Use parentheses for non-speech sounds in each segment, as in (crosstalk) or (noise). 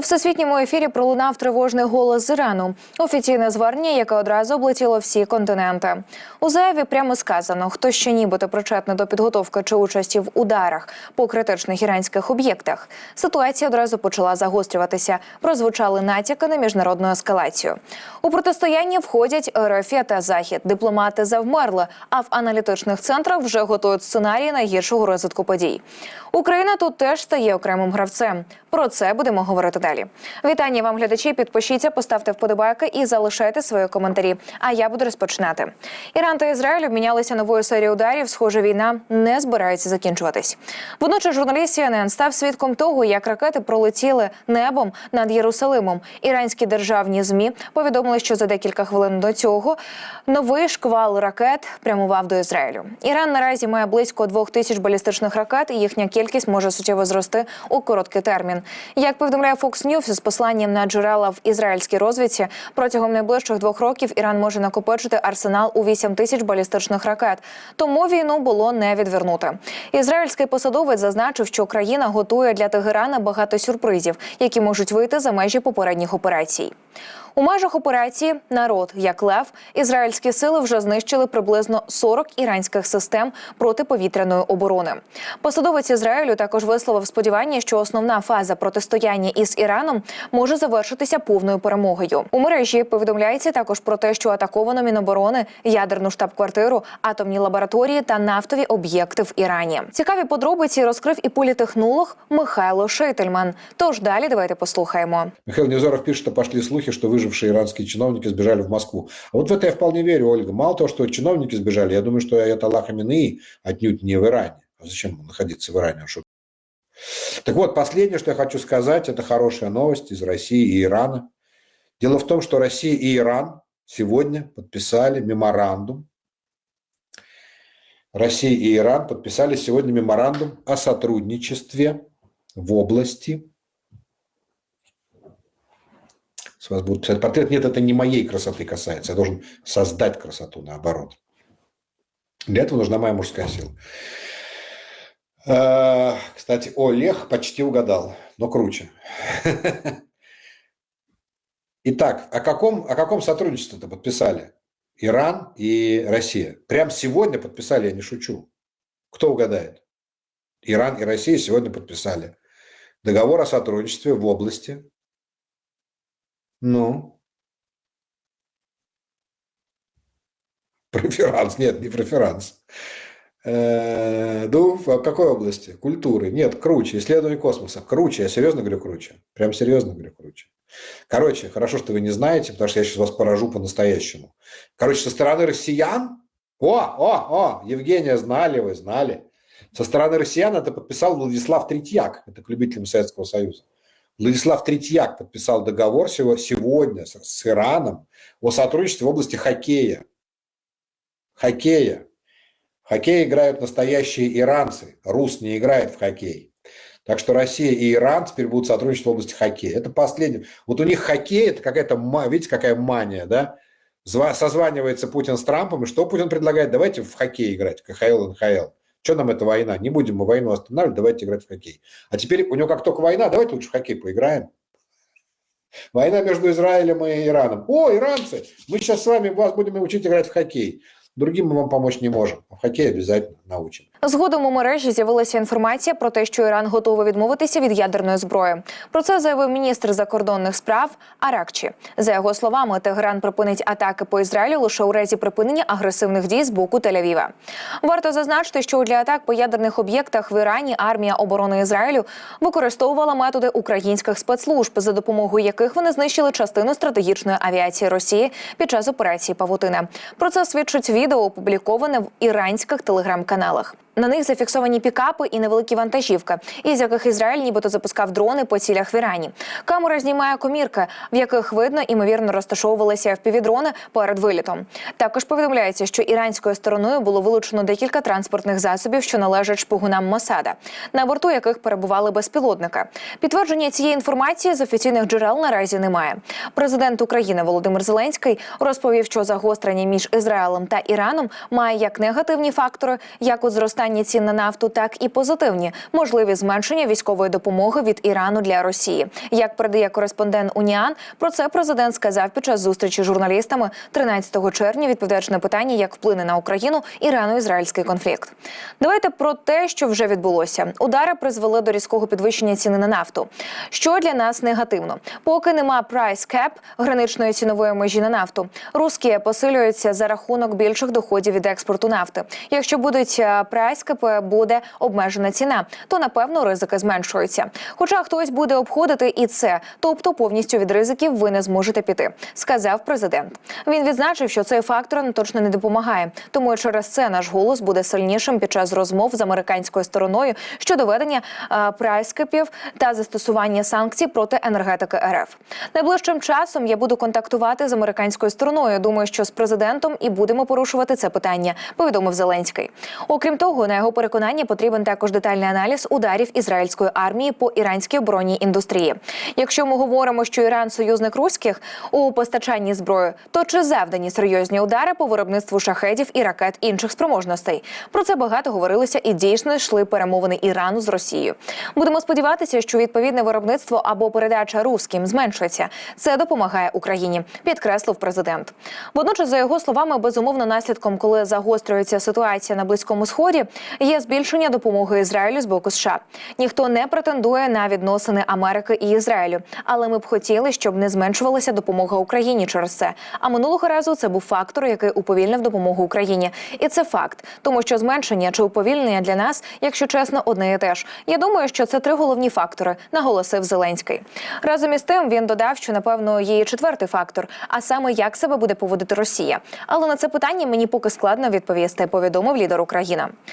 всесвітньому ефірі пролунав тривожний голос з Ірану. Офіційне звернення, яке одразу облетіло всі континенти. У заяві прямо сказано, хто ще нібито причетний до підготовки чи участі в ударах по критичних іранських об'єктах. Ситуація одразу почала загострюватися. Прозвучали натяки на міжнародну ескалацію. У протистояння входять РФ та Захід. Дипломати завмерли, а в аналітичних центрах вже готують сценарії найгіршого розвитку подій. Україна тут теж стає окремим гравцем. Про це будемо говорити далі. Вітання вам, глядачі. Підпишіться, поставте вподобайки і залишайте свої коментарі. А я буду розпочинати. Іран та Ізраїль обмінялися новою серією ударів. Схоже, війна не збирається закінчуватись. Водночас журналіст CNN став свідком того, як ракети пролетіли небом над Єрусалимом. Іранські державні змі повідомили, що за декілька хвилин до цього новий шквал ракет прямував до Ізраїлю. Іран наразі має близько двох тисяч балістичних ракет, і їхня кількість може суттєво зрости у короткий термін. Як повідомляє Fox News з посланням на джерела в ізраїльській розвідці, протягом найближчих двох років Іран може накопичити арсенал у 8 тисяч балістичних ракет. Тому війну було не відвернути. Ізраїльський посадовець зазначив, що країна готує для Тегерана багато сюрпризів, які можуть вийти за межі попередніх операцій. У межах операції Народ як лев ізраїльські сили вже знищили приблизно 40 іранських систем протиповітряної оборони. Посадовець Ізраїлю також висловив сподівання, що основна фаза протистояння із Іраном може завершитися повною перемогою. У мережі повідомляється також про те, що атаковано Міноборони, ядерну штаб-квартиру, атомні лабораторії та нафтові об'єкти в Ірані. Цікаві подробиці розкрив і політехнолог Михайло Шейтельман. Тож далі давайте послухаємо. Михаил Невзоров пишет, что пошли слухи, что выжившие иранские чиновники сбежали в Москву. А вот в это я вполне верю, Ольга. Мало того, что чиновники сбежали, я думаю, что Аятолла Хаминеи отнюдь не в Иране. А зачем находиться в Иране? Так вот, последнее, что я хочу сказать, это хорошая новость из России и Ирана. Дело в том, что Россия и Иран сегодня подписали меморандум. Россия и Иран подписали сегодня меморандум о сотрудничестве в области вас будут писать портрет. Нет, это не моей красоты касается. Я должен создать красоту, наоборот. Для этого нужна моя мужская сила. Э, Кстати, Олег почти угадал, но круче. (laughs) Итак, о каком, о каком сотрудничестве-то подписали Иран и Россия? Прям сегодня подписали, я не шучу. Кто угадает? Иран и Россия сегодня подписали договор о сотрудничестве в области ну? Преферанс. Нет, не преферанс. Э, Ну, в какой области? Культуры. Нет, круче. Исследование космоса. Круче. Я серьезно говорю круче. Прям серьезно говорю круче. Короче, хорошо, что вы не знаете, потому что я сейчас вас поражу по-настоящему. Короче, со стороны россиян... О, о, о, Евгения, знали вы, знали. Со стороны россиян это подписал Владислав Третьяк. Это к любителям Советского Союза. Владислав Третьяк подписал договор сегодня с, Ираном о сотрудничестве в области хоккея. Хоккея. Хоккей играют настоящие иранцы. Рус не играет в хоккей. Так что Россия и Иран теперь будут сотрудничать в области хоккея. Это последнее. Вот у них хоккей, это какая-то, видите, какая мания, да? Созванивается Путин с Трампом, и что Путин предлагает? Давайте в хоккей играть, КХЛ, НХЛ. Что нам эта война? Не будем мы войну останавливать, давайте играть в хоккей. А теперь у него как только война, давайте лучше в хоккей поиграем. Война между Израилем и Ираном. О, иранцы, мы сейчас с вами вас будем учить играть в хоккей. Другим мы вам помочь не можем. В хоккей обязательно научим. Згодом у мережі з'явилася інформація про те, що Іран готовий відмовитися від ядерної зброї. Про це заявив міністр закордонних справ Аракчі. За його словами, Тегеран припинить атаки по Ізраїлю лише у разі припинення агресивних дій з боку Тель-Авіва. Варто зазначити, що для атак по ядерних об'єктах в Ірані армія оборони Ізраїлю використовувала методи українських спецслужб, за допомогою яких вони знищили частину стратегічної авіації Росії під час операції Павутина. Про це свідчить відео, опубліковане в іранських телеграм-каналах. На них зафіксовані пікапи і невеликі вантажівки, із яких Ізраїль нібито запускав дрони по цілях в Ірані. Камера знімає комірки, в яких видно імовірно розташовувалися впівдрони перед вилітом. Також повідомляється, що іранською стороною було вилучено декілька транспортних засобів, що належать шпигунам Мосада, на борту яких перебували безпілотники. Підтвердження цієї інформації з офіційних джерел наразі немає. Президент України Володимир Зеленський розповів, що загострення між Ізраїлем та Іраном має як негативні фактори, як от зростання зростання цін на нафту, так і позитивні можливі зменшення військової допомоги від Ірану для Росії. Як передає кореспондент Уніан, про це президент сказав під час зустрічі з журналістами 13 червня, відповідаючи на питання, як вплине на Україну ірано-ізраїльський конфлікт. Давайте про те, що вже відбулося. Удари призвели до різкого підвищення ціни на нафту. Що для нас негативно, поки нема price cap, граничної цінової межі на нафту. Русські посилюються за рахунок більших доходів від експорту нафти. Якщо будуть е, прайскапи, буде обмежена ціна, то напевно ризики зменшуються. Хоча хтось буде обходити і це, тобто повністю від ризиків ви не зможете піти, сказав президент. Він відзначив, що цей фактор точно не допомагає, тому через це наш голос буде сильнішим під час розмов з американською стороною щодо ведення прайскапів та застосування санкцій проти енергетики РФ. Найближчим часом я буду контактувати з американською стороною. Думаю, що з президентом і будемо порушувати це питання. Повідомив Зеленський. Окрім того, на його переконання потрібен також детальний аналіз ударів ізраїльської армії по іранській оборонній індустрії. Якщо ми говоримо, що Іран союзник руських у постачанні зброї, то чи завдані серйозні удари по виробництву шахедів і ракет інших спроможностей? Про це багато говорилося і дійсно йшли перемовини Ірану з Росією. Будемо сподіватися, що відповідне виробництво або передача руським зменшується. Це допомагає Україні, підкреслив президент. Водночас, за його словами, безумовно наслідком, коли загострюється ситуація на близькому сході, є збільшення допомоги Ізраїлю з боку США. Ніхто не претендує на відносини Америки і Ізраїлю, але ми б хотіли, щоб не зменшувалася допомога Україні через це. А минулого разу це був фактор, який уповільнив допомогу Україні, і це факт, тому що зменшення чи уповільнення для нас, якщо чесно, одне і те ж. Я думаю, що це три головні фактори, наголосив Зеленський. Разом із тим він додав, що напевно є і четвертий фактор, а саме як себе буде поводити Росія. Але на це питання мені поки складно відповісти. Повідомив лідер України.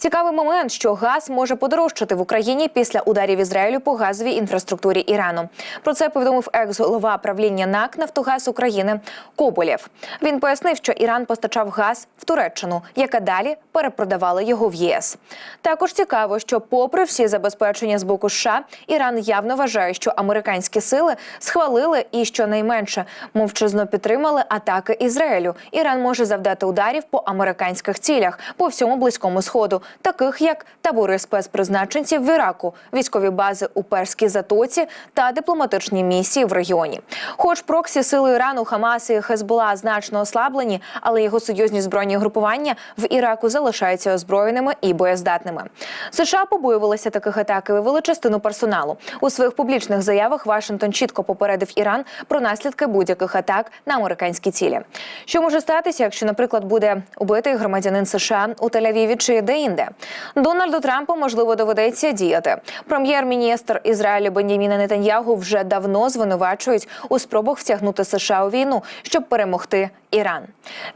Цікавий момент, що газ може подорожчати в Україні після ударів Ізраїлю по газовій інфраструктурі Ірану. Про це повідомив екс-голова правління НАК Нафтогаз України Коболєв. Він пояснив, що Іран постачав газ в Туреччину, яка далі перепродавала його в ЄС. Також цікаво, що, попри всі забезпечення з боку США, Іран явно вважає, що американські сили схвалили і щонайменше мовчазно підтримали атаки Ізраїлю. Іран може завдати ударів по американських цілях по всьому близькому сходу, таких як табори спецпризначенців в Іраку, військові бази у Перській затоці та дипломатичні місії в регіоні. Хоч проксі сили Ірану, Хамас і Хезбола значно ослаблені, але його союзні збройні групування в Іраку залишаються озброєними і боєздатними. США побоювалися таких атак і вивели частину персоналу. У своїх публічних заявах Вашингтон чітко попередив Іран про наслідки будь-яких атак на американські цілі. Що може статися, якщо, наприклад, буде убитий громадянин США у Тель-Авіві чи де-інде? Дональду Трампу можливо доведеться діяти. Прем'єр-міністр Ізраїлю Бенjamіна Нетаньягу вже давно звинувачують у спробах втягнути США у війну, щоб перемогти Іран.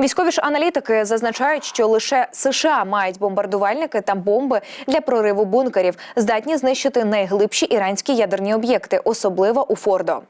Військові ж аналітики зазначають, що лише США мають бомбардувальники та бомби для прориву бункерів, здатні знищити найглибші іранські ядерні об'єкти, особливо у Фордо.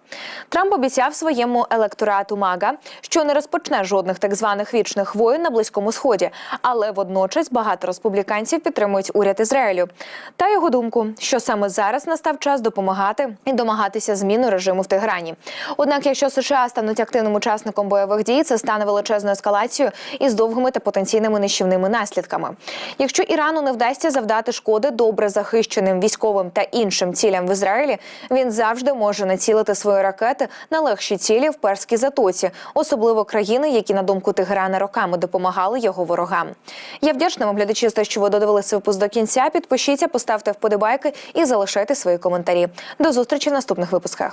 Трамп обіцяв своєму електорату Мага, що не розпочне жодних так званих вічних воєн на близькому сході, але водночас багато республіканців підтримують уряд Ізраїлю. Та його думку, що саме зараз настав час допомагати і домагатися зміни режиму в Теграні. Однак, якщо США стануть активним учасником бойових дій, це стане величезною ескалацією із довгими та потенційними нищівними наслідками. Якщо Ірану не вдасться завдати шкоди добре захищеним військовим та іншим цілям в Ізраїлі, він завжди може націлити свої ракети на легші цілі в перській затоці, особливо країни, які на думку Тегерана роками допомагали його ворогам. Я вдячна вам глядачі за що ви додивилися випуск до кінця. Підпишіться, поставте вподобайки і залишайте свої коментарі. До зустрічі в наступних випусках.